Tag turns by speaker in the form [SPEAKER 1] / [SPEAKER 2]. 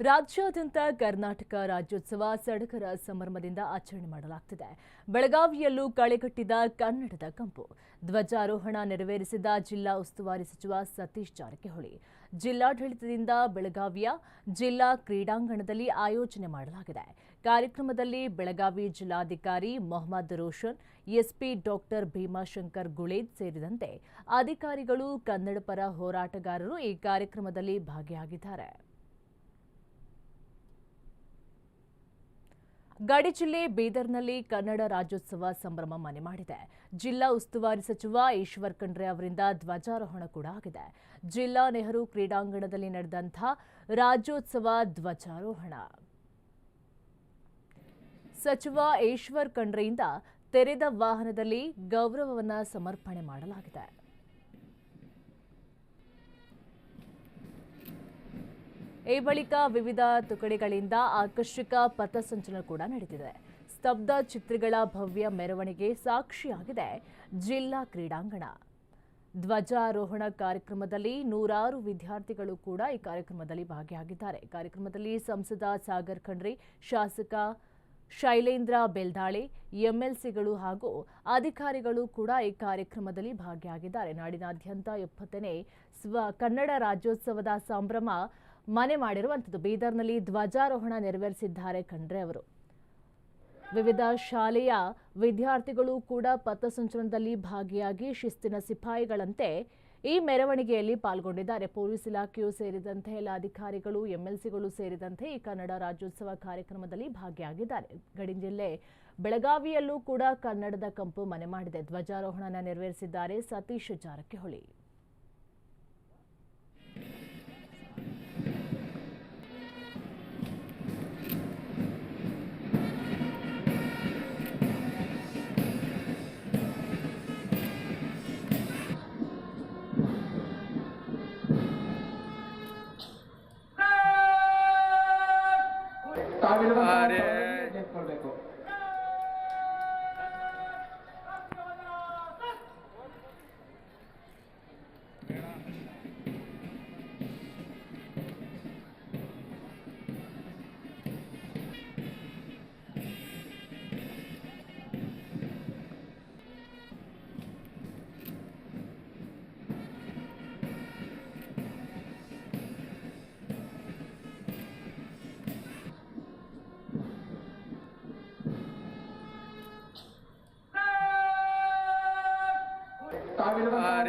[SPEAKER 1] ರಾಜ್ಯಾದ್ಯಂತ ಕರ್ನಾಟಕ ರಾಜ್ಯೋತ್ಸವ ಸಡಗರ ಸಂಭ್ರಮದಿಂದ ಆಚರಣೆ ಮಾಡಲಾಗ್ತಿದೆ. ಬೆಳಗಾವಿಯಲ್ಲೂ ಕಳೆಗಟ್ಟಿದ ಕನ್ನಡದ ಕಂಪು. ಧ್ವಜಾರೋಹಣ ನೆರವೇರಿಸಿದ ಜಿಲ್ಲಾ ಉಸ್ತುವಾರಿ ಸಚಿವ ಸತೀಶ್ ಜಾರಕಿಹೊಳಿ. ಜಿಲ್ಲಾಡಳಿತದಿಂದ ಬೆಳಗಾವಿಯ ಜಿಲ್ಲಾ ಕ್ರೀಡಾಂಗಣದಲ್ಲಿ ಆಯೋಜನೆ ಮಾಡಲಾಗಿದೆ. ಕಾರ್ಯಕ್ರಮದಲ್ಲಿ ಬೆಳಗಾವಿ ಜಿಲ್ಲಾಧಿಕಾರಿ ಮೊಹಮ್ಮದ್ ರೋಷನ್, ಎಸ್ಪಿ ಡಾಕ್ಟರ್ ಭೀಮಾಶಂಕರ್ ಗುಳೇದ್ ಸೇರಿದಂತೆ ಅಧಿಕಾರಿಗಳು ಕನ್ನಡಪರ ಹೋರಾಟಗಾರರು ಈ ಕಾರ್ಯಕ್ರಮದಲ್ಲಿ ಭಾಗಿಯಾಗಿದ್ದಾರೆ. ಗಡಿ ಜಿಲ್ಲೆ ಬೀದರ್ನಲ್ಲಿ ಕನ್ನಡ ರಾಜ್ಯೋತ್ಸವ ಸಂಭ್ರಮ ಮನೆ ಮಾಡಿದೆ. ಜಿಲ್ಲಾ ಉಸ್ತುವಾರಿ ಸಚಿವ ಈಶ್ವರ್ ಖಂಡ್ರೆ ಅವರಿಂದ ಧ್ವಜಾರೋಹಣ ಕೂಡ ಆಗಿದೆ. ಜಿಲ್ಲಾ ನೆಹರು ಕ್ರೀಡಾಂಗಣದಲ್ಲಿ ನಡೆದಂಥ ರಾಜ್ಯೋತ್ಸವ ಧ್ವಜಾರೋಹಣ. ಸಚಿವ ಈಶ್ವರ್ ಖಂಡ್ರೆಯಿಂದ ತೆರೆದ ವಾಹನದಲ್ಲಿ ಗೌರವವನ್ನು ಸಮರ್ಪಣೆ ಮಾಡಲಾಗಿದೆ. ಈ ಬಳಿಕ ವಿವಿಧ ತುಕಡಿಗಳಿಂದ ಆಕರ್ಷಕ ಪಥಸಂಚಲನ ಕೂಡ ನಡೆದಿದೆ. ಸ್ತಬ್ಧ ಚಿತ್ರಗಳ ಭವ್ಯ ಮೆರವಣಿಗೆ ಸಾಕ್ಷಿಯಾಗಿದೆ. ಜಿಲ್ಲಾ ಕ್ರೀಡಾಂಗಣ. ಧ್ವಜಾರೋಹಣ ಕಾರ್ಯಕ್ರಮದಲ್ಲಿ ನೂರಾರು ವಿದ್ಯಾರ್ಥಿಗಳು ಕೂಡ ಈ ಕಾರ್ಯಕ್ರಮದಲ್ಲಿ ಭಾಗಿಯಾಗಿದ್ದಾರೆ. ಕಾರ್ಯಕ್ರಮದಲ್ಲಿ ಸಂಸದ ಸಾಗರ್ ಖಂಡ್ರಿ, ಶಾಸಕ ಶೈಲೇಂದ್ರ ಬೆಲ್ದಾಳೆ, ಎಂಎಲ್ಸಿಗಳು ಹಾಗೂ ಅಧಿಕಾರಿಗಳು ಕೂಡ ಈ ಕಾರ್ಯಕ್ರಮದಲ್ಲಿ ಭಾಗಿಯಾಗಿದ್ದಾರೆ. ನಾಡಿನಾದ್ಯಂತ ಎಪ್ಪತ್ತನೇ ಸ್ವ ಕನ್ನಡ ರಾಜ್ಯೋತ್ಸವದ ಸಂಭ್ರಮ ಮನೆ ಮಾಡಿರುವಂಥದ್ದು. ಬೀದರ್ನಲ್ಲಿ ಧ್ವಜಾರೋಹಣ ನೆರವೇರಿಸಿದ್ದಾರೆ ಖಂಡ್ರೆ ಅವರು. ವಿವಿಧ ಶಾಲೆಯ ವಿದ್ಯಾರ್ಥಿಗಳು ಕೂಡ ಪಥಸಂಚಲನದಲ್ಲಿ ಭಾಗಿಯಾಗಿ ಶಿಸ್ತಿನ ಸಿಪಾಯಿಗಳಂತೆ ಈ ಮೆರವಣಿಗೆಯಲ್ಲಿ ಪಾಲ್ಗೊಂಡಿದ್ದಾರೆ. ಪೊಲೀಸ್ ಇಲಾಖೆಯೂ ಸೇರಿದಂತೆ ಎಲ್ಲ ಅಧಿಕಾರಿಗಳು, ಎಂಎಲ್ಸಿಗಳು ಸೇರಿದಂತೆ ಈ ಕನ್ನಡ ರಾಜ್ಯೋತ್ಸವ ಕಾರ್ಯಕ್ರಮದಲ್ಲಿ ಭಾಗಿಯಾಗಿದ್ದಾರೆ. ಗಡಿ ಜಿಲ್ಲೆ ಬೆಳಗಾವಿಯಲ್ಲೂ ಕೂಡ ಕನ್ನಡದ ಕಂಪು ಮನೆ ಮಾಡಿದೆ. ಧ್ವಜಾರೋಹಣ ನೆರವೇರಿಸಿದ್ದಾರೆ ಸತೀಶ್ ಜಾರಕಿಹೊಳಿ.
[SPEAKER 2] अरे আর